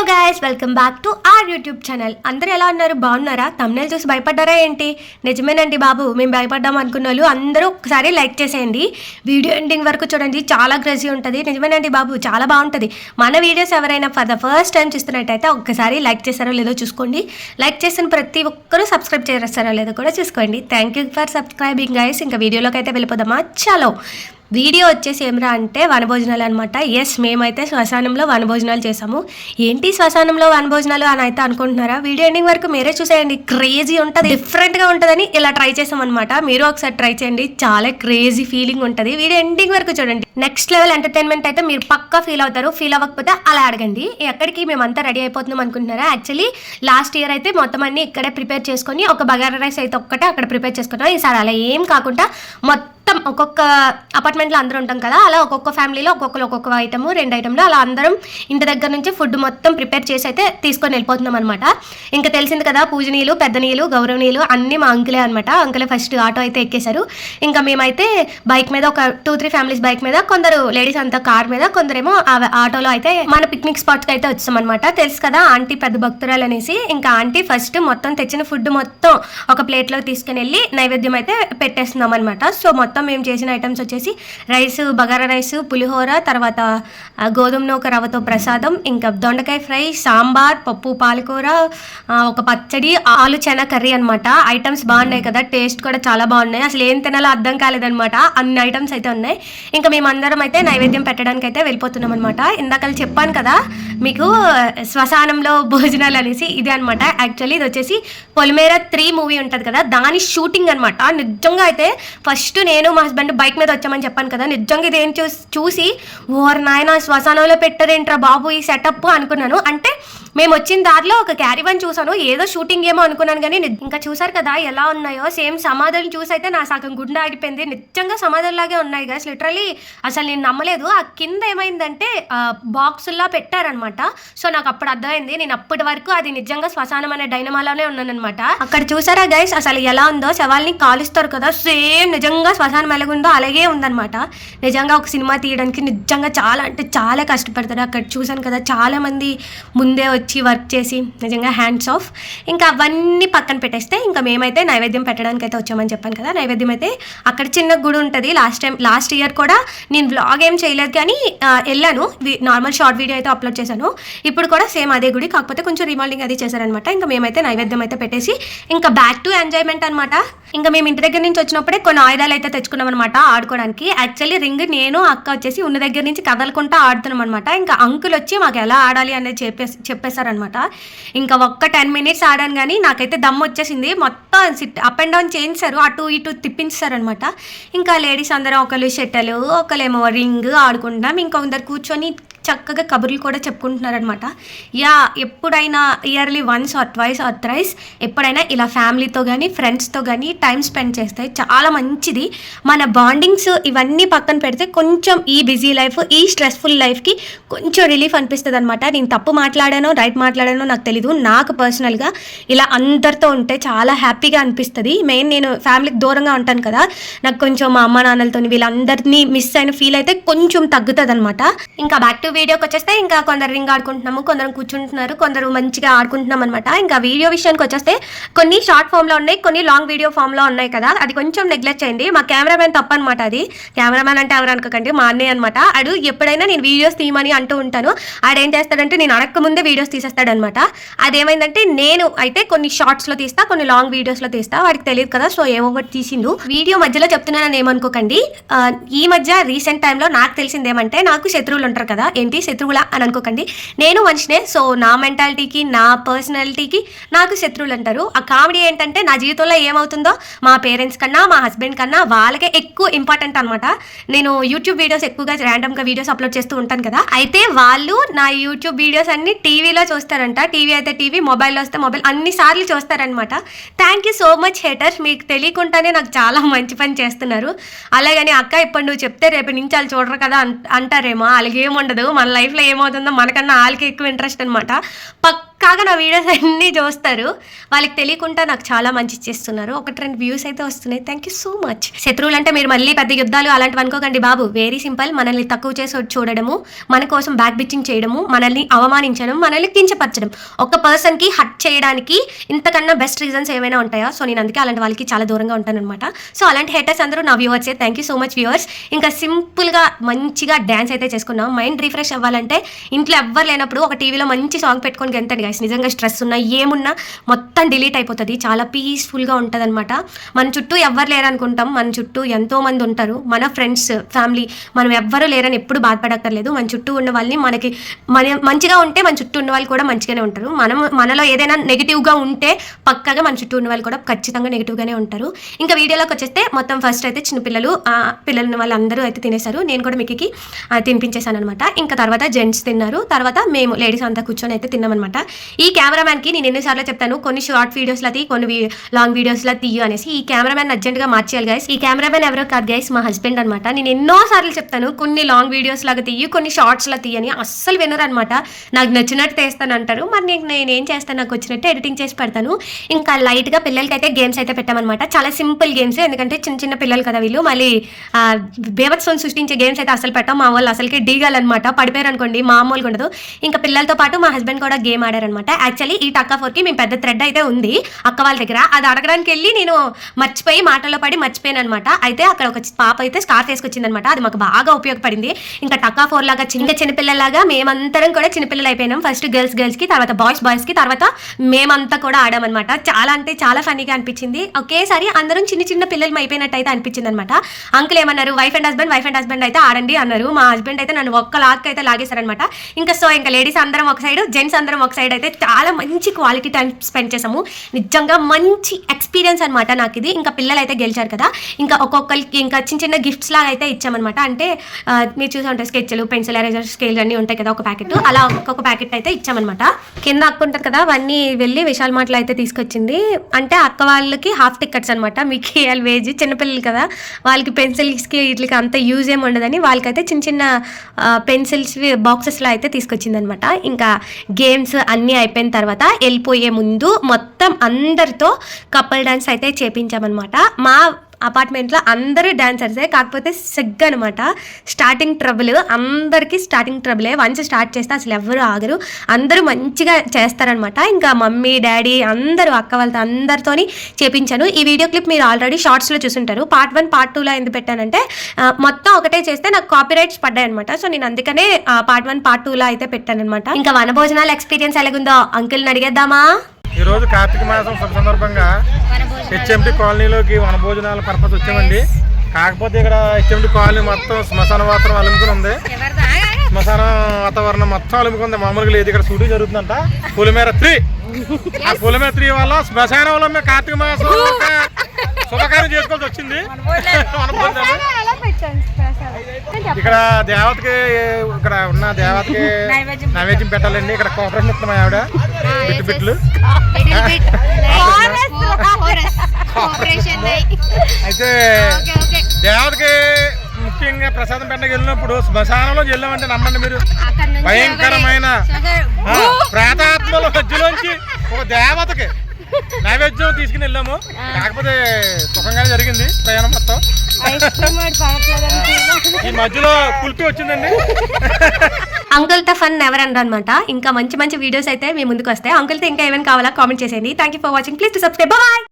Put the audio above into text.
Hello guys welcome back to our YouTube channel అందరూ ఎలా ఉన్నారు? బాగున్నారా? తమ్నేల్ చూసి భయపడ్డారా ఏంటి? నిజమేనండి బాబు మేము భయపడ్డాం అనుకున్న వాళ్ళు అందరూ ఒకసారి లైక్ చేసేయండి. వీడియో ఎండింగ్ వరకు చూడండి చాలా క్రేజీ ఉంటుంది. నిజమేనండి బాబు చాలా బాగుంటుంది. మన వీడియోస్ ఎవరైనా ఫర్ ద ఫస్ట్ టైం చూస్తున్నట్టయితే ఒక్కసారి లైక్ చేస్తారో లేదో చూసుకోండి. లైక్ చేసిన ప్రతి ఒక్కరూ సబ్స్క్రైబ్ చేస్తారో లేదో కూడా చూసుకోండి. Thank you for subscribing guys ఇంకా వీడియోలోకి అయితే వెళ్ళిపోదామా? చలో. వీడియో వచ్చేసి ఏమరా అంటే వనభోజనాలు అనమాట ఎస్ మేమైతే శ్మశానంలో వనభోజనాలు చేసాము. ఏంటి శ్మశానంలో వనభోజనాలు అని అయితే అనుకుంటున్నారా? వీడియో ఎండింగ్ వరకు మీరే చూసేయండి. క్రేజీ ఉంటుంది. డిఫరెంట్గా ఉంటుందని ఇలా ట్రై చేసాం అనమాట మీరు ఒకసారి ట్రై చేయండి. చాలా క్రేజీ ఫీలింగ్ ఉంటుంది. వీడియో ఎండింగ్ వరకు చూడండి. నెక్స్ట్ లెవెల్ ఎంటర్టైన్మెంట్ అయితే మీరు పక్కా ఫీల్ అవుతారు. ఫీల్ అవ్వకపోతే అలా అడగండి. ఎక్కడికి మేమంతా రెడీ అయిపోతున్నాం అనుకుంటున్నారా? యాక్చువల్లీ లాస్ట్ ఇయర్ అయితే మొత్తం అన్ని ఇక్కడే ప్రిపేర్ చేసుకొని ఒక బగారా రైస్ అయితే ఒక్కటే అక్కడ ప్రిపేర్ చేసుకున్నాం. ఈసారి అలా ఏం కాకుండా మొత్తం ఒక్కొక్క అపార్ట్మెంట్లో అందరూ ఉంటాం కదా అలా ఒక్కొక్క ఫ్యామిలీలో ఒక్కొక్కరు ఒక్కొక్క ఐటమ్ రెండు ఐటమ్లు అలా అందరం ఇంటి దగ్గర నుంచి ఫుడ్ మొత్తం ప్రిపేర్ చేసి అయితే తీసుకొని వెళ్ళిపోతున్నాం అనమాట ఇంకా తెలిసింది కదా పూజనీయులు పెద్దనీయులు గౌరవనీయులు అన్నీ మా అంకులే అనమాట అంకులే ఫస్ట్ ఆటో అయితే ఎక్కేశారు. ఇంకా మేమైతే బైక్ మీద ఒక టూ త్రీ ఫ్యామిలీస్ బైక్ మీద కొందరు లేడీస్ అంతా కార్ మీద కొందరేమో ఆ ఆటోలో అయితే మన పిక్నిక్ స్పాట్కి అయితే వచ్చాం అనమాట తెలుసు కదా ఆంటీ పెద్ద భక్తురాలు అనేసి ఇంకా ఆంటీ ఫస్ట్ మొత్తం తెచ్చిన ఫుడ్ మొత్తం ఒక ప్లేట్లో తీసుకుని వెళ్ళి నైవేద్యం అయితే పెట్టేస్తున్నాం అనమాట సో మొత్తం మేము చేసిన ఐటమ్స్ వచ్చేసి రైస్ బగారా రైస్ పులిహోర తర్వాత గోధుమ నూక రవ్వతో ప్రసాదం ఇంకా దొండకాయ ఫ్రై సాంబార్ పప్పు పాలకూర ఒక పచ్చడి ఆలు చెన కర్రీ అనమాట ఐటమ్స్ బాగున్నాయి కదా టేస్ట్ కూడా చాలా బాగున్నాయి. అసలు ఏం తినాలో అర్థం కాలేదనమాట అన్ని ఐటమ్స్ అయితే ఉన్నాయి. ఇంకా మేమందరం అయితే నైవేద్యం పెట్టడానికి అయితే వెళ్ళిపోతున్నాం అనమాట ఇందాక చెప్పాను కదా మీకు శ్మశానంలో భోజనాలు అనేసి ఇదే అనమాట యాక్చువల్లీ ఇది వచ్చేసి పొలిమేర త్రీ మూవీ ఉంటుంది కదా దాని షూటింగ్ అనమాట నిజంగా అయితే ఫస్ట్ నేను మా హస్బెండ్ బైక్ మీద వచ్చామని చెప్పాను కదా నిజంగా ఇదేం చూసి చూసి ఓర్ నాయన శ్మశానంలో పెట్టారేంట్రా బాబు ఈ సెటప్ అనుకున్నాను. అంటే మేము వచ్చిన దారిలో ఒక క్యారీ వన్ చూసాను ఏదో షూటింగ్ ఏమో అనుకున్నాను కానీ ఇంకా చూసారు కదా ఎలా ఉన్నాయో. సేమ్ సమాధులు చూసి అయితే నా సగం గుండె ఆగిపోయింది. నిజంగా సమాధుల్లాగే ఉన్నాయి గైస్ లిటరలీ అసలు నేను నమ్మలేదు. ఆ కింద ఏమైందంటే బాక్సుల్లా పెట్టారనమాట. సో నాకు అప్పుడు అర్థమైంది. నేను అప్పటి వరకు అది నిజంగా శ్మశానం అనే డైనమాలోనే ఉన్నానమాట అక్కడ చూసారా గైస్ అసలు ఎలా ఉందో? శవాల్ని కాలుస్తారు కదా. సేమ్ నిజంగా శ్మశానం ఎలాగుందో అలాగే ఉందనమాట. నిజంగా ఒక సినిమా తీయడానికి నిజంగా చాలా అంటే చాలా కష్టపడతారు. అక్కడ చూసాను కదా చాలా మంది ముందే వచ్చి వర్క్ చేసి నిజంగా హ్యాండ్స్ ఆఫ్ ఇంకా అవన్నీ పక్కన పెట్టేస్తే ఇంకా మేమైతే నైవేద్యం పెట్టడానికి అయితే వచ్చామని చెప్పాను కదా. నైవేద్యం అయితే అక్కడ చిన్న గుడి ఉంటుంది. లాస్ట్ టైం లాస్ట్ ఇయర్ కూడా నేను వ్లాగ్ ఏం చేయలేదు కానీ వెళ్ళాను. నార్మల్ షార్ట్ వీడియో అయితే అప్లోడ్ చేశాను. ఇప్పుడు కూడా సేమ్ అదే గుడి. కాకపోతే కొంచెం రిమాల్డింగ్ అది చేశారనమాట ఇంకా మేమైతే నైవేద్యం అయితే పెట్టేసి ఇంకా బ్యాక్ టు ఎంజాయ్మెంట్ అనమాట ఇంకా మేము ఇంటి దగ్గర నుంచి వచ్చినప్పుడే కొన్ని ఆయుధాలు అయితే తెచ్చుకున్నాం అనమాట ఆడుకోవడానికి. యాక్చువల్లీ రింగ్ నేను అక్క వచ్చేసి ఉన్న దగ్గర నుంచి కదలకుంటా ఆడుతున్నాం అనమాట ఇంకా అంకుల్ వచ్చి మాకు ఎలా ఆడాలి అనేది చెప్పేసి చెప్పేశారనమాట. ఇంకా ఒక్క టెన్ మినిట్స్ ఆడాను కానీ నాకైతే దమ్ వచ్చేసింది. మొత్తం సిట్ అప్ అండ్ డౌన్ చేయించారు. అటు ఇటు తిప్పించారనమాట ఇంకా లేడీస్ అందరం ఒకరు షెట్టలు ఒకరేమో రింగ్ ఆడుకుంటున్నాం. ఇంకొందరు కూర్చొని చక్కగా కబుర్లు కూడా చెప్పుకుంటున్నారనమాట యా ఎప్పుడైనా yearly once or twice or thrice ఎప్పుడైనా ఇలా ఫ్యామిలీతో కానీ ఫ్రెండ్స్తో కానీ టైం స్పెండ్ చేస్తే చాలా మంచిది. మన బాండింగ్స్ ఇవన్నీ పక్కన పెడితే కొంచెం ఈ బిజీ లైఫ్ ఈ స్ట్రెస్ఫుల్ లైఫ్కి కొంచెం రిలీఫ్ అనిపిస్తుంది అనమాట నేను తప్పు మాట్లాడానో రైట్ మాట్లాడానో నాకు తెలీదు. నాకు పర్సనల్గా ఇలా అందరితో ఉంటే చాలా హ్యాపీగా అనిపిస్తుంది. మెయిన్ నేను ఫ్యామిలీకి దూరంగా ఉంటాను కదా నాకు కొంచెం మా అమ్మ నాన్నలతో వీళ్ళందరినీ మిస్ అయిన ఫీల్ అయితే కొంచెం తగ్గుతుంది అనమాట ఇంకా బ్యాక్ టు వీడియోకి వచ్చేస్తే ఇంకా కొందరు రింగ్ ఆడుకుంటున్నాము కొందరు కూర్చుంటున్నారు కొందరు మంచిగా ఆడుకుంటున్నాం అనమాట ఇంకా వీడియో విషయానికి వచ్చేస్తే కొన్ని షార్ట్ ఫామ్లో ఉన్నాయి కొన్ని లాంగ్ వీడియో ఫామ్లో ఉన్నాయి కదా. అది కొంచెం నెగ్లెక్ట్ చేయండి. మా కెమెరామెన్ తప్ప అనమాట అది. కెమెరామెన్ అంటే ఎవరు అనుకోకండి మా అన్నయ్య అనమాట అడు ఎప్పుడైనా నేను వీడియోస్ తీయమని అంటూ ఉంటాను. ఆడేం చేస్తాడంటే నేను అడక్క ముందే వీడియోస్ తీసేస్తాడనమాట అదేమైందంటే నేను అయితే కొన్ని షార్ట్స్లో తీస్తా కొన్ని లాంగ్ వీడియోస్లో తీస్తా. వాడికి తెలియదు కదా సో ఏవో ఒకటి తీసిండు. వీడియో మధ్యలో చెప్తున్నానని ఏమనుకోకండి. ఈ మధ్య రీసెంట్ టైంలో నాకు తెలిసిందేమంటే నాకు శత్రువులు ఉంటారు కదా ఏంటి? శత్రువులా అని అనుకోకండి. నేను మనిషినే సో నా మెంటాలిటీకి నా పర్సనాలిటీకి నాకు శత్రువులు అంటారు. ఆ కామెడీ ఏంటంటే నా జీవితంలో ఏమవుతుందో మా పేరెంట్స్ కన్నా మా హస్బెండ్ కన్నా వాళ్ళకే ఎక్కువ ఇంపార్టెంట్ అనమాట నేను యూట్యూబ్ వీడియోస్ ఎక్కువగా ర్యాండమ్గా వీడియోస్ అప్లోడ్ చేస్తూ ఉంటాను కదా. అయితే వాళ్ళు నా యూట్యూబ్ వీడియోస్ అన్ని టీవీలో చూస్తారంట. టీవీ అయితే టీవీ మొబైల్లో వస్తే మొబైల్ అన్ని సార్లు చూస్తారనమాట thank you so much haters మీకు తెలియకుండానే నాకు చాలా మంచి పని చేస్తున్నారు. అలాగని అక్క ఇప్పుడు నువ్వు చెప్తే రేపు నుంచి వాళ్ళు చూడరు కదా అంటారేమో. అలాగేం ఉండదు మన లైఫ్లో ఏమవుతుందో మనకన్నా వాళ్ళకి ఎక్కువ ఇంట్రెస్ట్ అనమాట పక్క కాగా నా వీడియోస్ అన్నీ చూస్తారు. వాళ్ళకి తెలియకుండా నాకు చాలా మంచి చేస్తున్నారు. ఒకటి రెండు వ్యూస్ అయితే వస్తున్నాయి. థ్యాంక్ యూ సో మచ్ శత్రువులు అంటే మీరు మళ్ళీ పెద్ద యుద్ధాలు అలాంటివి అనుకోకండి బాబు. వెరీ సింపుల్ మనల్ని తక్కువ చేసి చూడడము మన కోసం బ్యాక్ బిచ్చింగ్ చేయడము మనల్ని అవమానించడం మనల్ని కించపరచడం. ఒక పర్సన్కి హట్ చేయడానికి ఇంతకన్నా బెస్ట్ రీజన్స్ ఏమైనా ఉంటాయా? సో నేను అందుకే అలాంటి వాళ్ళకి చాలా దూరంగా ఉంటాను అనమాట సో అలాంటి హేటర్స్ అందరూ నా వ్యూవర్సే thank you so much viewers ఇంకా సింపుల్గా మంచిగా డ్యాన్స్ అయితే చేసుకున్నాం మైండ్ రిఫ్రెష్ అవ్వాలంటే ఇంట్లో ఎవ్వరు లేనప్పుడు ఒక టీవీలో మంచి సాంగ్ పెట్టుకొని గెంతండి గైస్ నిజంగా స్ట్రెస్ ఉన్నా ఏమున్నా మొత్తం డిలీట్ అయిపోతుంది. చాలా పీస్ఫుల్గా ఉంటుంది అనమాట మన చుట్టూ ఎవ్వరు లేరనుకుంటాం. మన చుట్టూ ఎంతోమంది ఉంటారు. మన ఫ్రెండ్స్ ఫ్యామిలీ మనం ఎవ్వరు లేరని ఎప్పుడు బాధపడక్కర్లేదు. మన చుట్టూ ఉన్న వాళ్ళని మనకి మన మంచిగా ఉంటే మన చుట్టూ ఉన్న వాళ్ళు కూడా మంచిగానే ఉంటారు. మనం మనలో ఏదైనా నెగిటివ్గా ఉంటే పక్కగా మన చుట్టూ ఉన్న వాళ్ళు కూడా ఖచ్చితంగా నెగిటివ్గానే ఉంటారు. ఇంకా వీడియోలోకి వచ్చేస్తే మొత్తం ఫస్ట్ అయితే చిన్నపిల్లలు పిల్లలు ఉన్న వాళ్ళందరూ అయితే తినేశారు. నేను కూడా మిక్కి తినిపించేశాను అనమాట ఇంకా తర్వాత జెంట్స్ తిన్నారు. తర్వాత మేము లేడీస్ అంతా కూర్చొని అయితే తిన్నామన్నమాట. ఈ కెమెరామ్యాన్కి నేను ఎన్నిసార్లు చెప్తాను కొన్ని షార్ట్ వీడియోస్లో తీ కొన్ని లాంగ్ వీడియోస్లో తీయు అనేసి. ఈ కెమెరామ్యాన్ అర్జెంట్గా మార్చేయాలి గైస్ ఈ కెమెరామ్యాన్ ఎవరో కాదు గైస్ మా హస్బెండ్ అనమాట నేను ఎన్నో సార్లు చెప్తాను కొన్ని లాంగ్ వీడియోస్ లాగా తీయు కొన్ని షార్ట్స్లో తీయని. అస్సలు వినరు అనమాట నాకు నచ్చినట్టు తీస్తాను అంటారు. మరి నేను ఏం చేస్తాను? నాకు వచ్చినట్టు ఎడిటింగ్ చేసి పెడతాను. ఇంకా లైట్గా పిల్లలకి అయితే గేమ్స్ అయితే పెట్టామన్నమాట. చాలా సింపుల్ గేమ్స్ ఎందుకంటే చిన్న చిన్న పిల్లలు కదా వీళ్ళు. మళ్ళీ ఆ, సృష్టించే గేమ్స్ అయితే అసలు పెట్టాం. మా వాళ్ళు అసలుకి డీగాలన్నమాట పడిపోయారు అనుకోండి మామూలుగా ఉండదు. ఇంకా పిల్లలతో పాటు మా హస్బెండ్ కూడా గేమ్ ఆడారు అనమాట యాక్చువల్లీ ఈ టక్కా ఫోర్కి మేము పెద్ద థ్రెడ్ అయితే ఉంది. అక్క వాళ్ళ దగ్గర. అది అడగడానికి వెళ్ళి నేను మర్చిపోయి మాటల్లో పడి మర్చిపోయాను అనమాట అయితే అక్కడ ఒక పాప అయితే స్కార్ఫ్ వేసుకొచ్చింది అనమాట అది మాకు బాగా ఉపయోగపడింది. ఇంకా టక్కా ఫోర్ లాగా చిన్న చిన్న పిల్లలాగా మేమంతరం కూడా చిన్నపిల్లలు అయిపోయినాం. ఫస్ట్ గర్ల్స్ గర్ల్స్కి తర్వాత బాయ్స్ బాయ్స్కి తర్వాత మేమంతా కూడా ఆడామన్నమాట. చాలా అంటే చాలా ఫన్నీగా అనిపించింది. ఒకేసారి అందరం చిన్న చిన్న పిల్లలు అయిపోయినట్టు అయితే అనిపించింది అనమాట అంకుల్ ఏమన్నారు? Wife and husband wife and husband అయితే ఆడండి అన్నారు. మా హస్బెండ్ అయితే నన్ను ఒక్క లాక్ అయితే లాగేశారనమాట ఇంకా సో ఇంకా లేడీస్ అందరం ఒక సైడ్ జెంట్స్ అందరం ఒక సైడ్ అయితే చాలా మంచి క్వాలిటీ టైం స్పెండ్ చేసాము నిజంగా మంచి ఎక్స్పీరియన్స్ అనమాట నాకు ఇది ఇంకా పిల్లలు అయితే గెలిచారు కదా. ఇంకా ఒక్కొక్కరికి ఇంకా చిన్న చిన్న గిఫ్ట్స్ లాగా అయితే ఇచ్చామన్నమాట. అంటే మీరు చూసి ఉంటారు స్కెచ్లు పెన్సిల్ ఎరేజర్ స్కేల్ అన్నీ ఉంటాయి కదా ఒక ప్యాకెట్ అలా ఒక్కొక్క ప్యాకెట్ అయితే ఇచ్చామన్నమాట. కింద అక్క ఉంటుంది కదా అవన్నీ వెళ్ళి విశాల్ మాటలు అయితే తీసుకొచ్చింది. అంటే అక్క వాళ్ళకి హాఫ్ టికెట్స్ అనమాట మీకు కేఎల్ వేజ్ చిన్నపిల్లలు కదా. వాళ్ళకి పెన్సిల్స్కి వీటికి అంత యూజ్ ఏమి ఉండదని వాళ్ళకైతే చిన్న చిన్న పెన్సిల్స్ బాక్సెస్లో అయితే తీసుకొచ్చింది అనమాట ఇంకా గేమ్స్ అన్నీ అయిపోయిన తర్వాత వెళ్ళిపోయే ముందు మొత్తం అందరితో కపుల్ డాన్స్ అయితే చేపించామన్నమాట. మా అపార్ట్మెంట్లో అందరూ డాన్సర్సే కాకపోతే సిగ్గు అనమాట స్టార్టింగ్ ట్రబుల్. అందరికీ స్టార్టింగ్ ట్రబులే వన్స్ స్టార్ట్ చేస్తే అసలు ఎవరు ఆగరు. అందరూ మంచిగా చేస్తారనమాట ఇంకా మమ్మీ డాడీ అందరూ అక్క వాళ్ళతో అందరితోని చేపించాను. ఈ వీడియో క్లిప్ మీరు ఆల్రెడీ షార్ట్స్లో చూసుంటారు. పార్ట్ వన్ పార్ట్ టూలో ఎందుకు పెట్టానంటే మొత్తం ఒకటే చేస్తే నాకు కాపీ రైట్స్ పడ్డాయి అనమాట సో నేను అందుకనే పార్ట్ వన్ పార్ట్ టూలో అయితే పెట్టాను అనమాట ఇంకా వనభోజనాలు ఎక్స్పీరియన్స్ ఎలాగుందో? అంకుల్ని అడిగేద్దామా? ఈ రోజు కార్తీక మాసం శుభ సందర్భంగా హెచ్ఎండి కాలనీలోకి వనభోజనాల పర్పస్ వచ్చామండి కాకపోతే ఇక్కడ హెచ్ఎండి కాలనీ మొత్తం శ్మశాన వాతావరణం అలుముకుని ఉంది. శ్మశాన వాతావరణం మొత్తం అలుముకుంది. మామూలుగా లేదు. ఇక్కడ షూటింగ్ జరుగుతుందంట. పులిమేర త్రీ. ఆ పులిమేర త్రీ వల్ల శ్మశానంలో మేము కార్తీక మాసం శుభకార్యం చేసుకోవాల్సి వచ్చింది. వనభోజనాలు. ఇక్కడ దేవతకి ఇక్కడ ఉన్న దేవతకి నైవేద్యం పెట్టాలండి. ఇక్కడ కోపరేషన్ ఇస్తున్నాం ఆవిడ. బిట్టు బిట్లు. అయితే దేవతకి ముఖ్యంగా ప్రసాదం పెట్టడానికి వెళ్ళినప్పుడు శ్మశానంలో వెళ్ళామంటే నమ్మండి మీరు. భయంకరమైన ప్రేతాత్మల మధ్యలోంచి ఒక దేవతకి నైవేద్యం తీసుకుని వెళ్ళాము. కాకపోతే సుఖంగానే జరిగింది ప్రయాణం మొత్తం. ఈ మధ్యలో కుల్పి వచ్చిందండి. అంకుల్తో ఫన్ నెవర్ అండ్ అనమాట ఇంకా మంచి మంచి వీడియోస్ అయితే మీ ముందుకు వస్తాయి. అంకుల్తో ఇంకా ఏమైనా కావాలా కామెంట్ చేసేయండి. Thank you for watching please to subscribe bye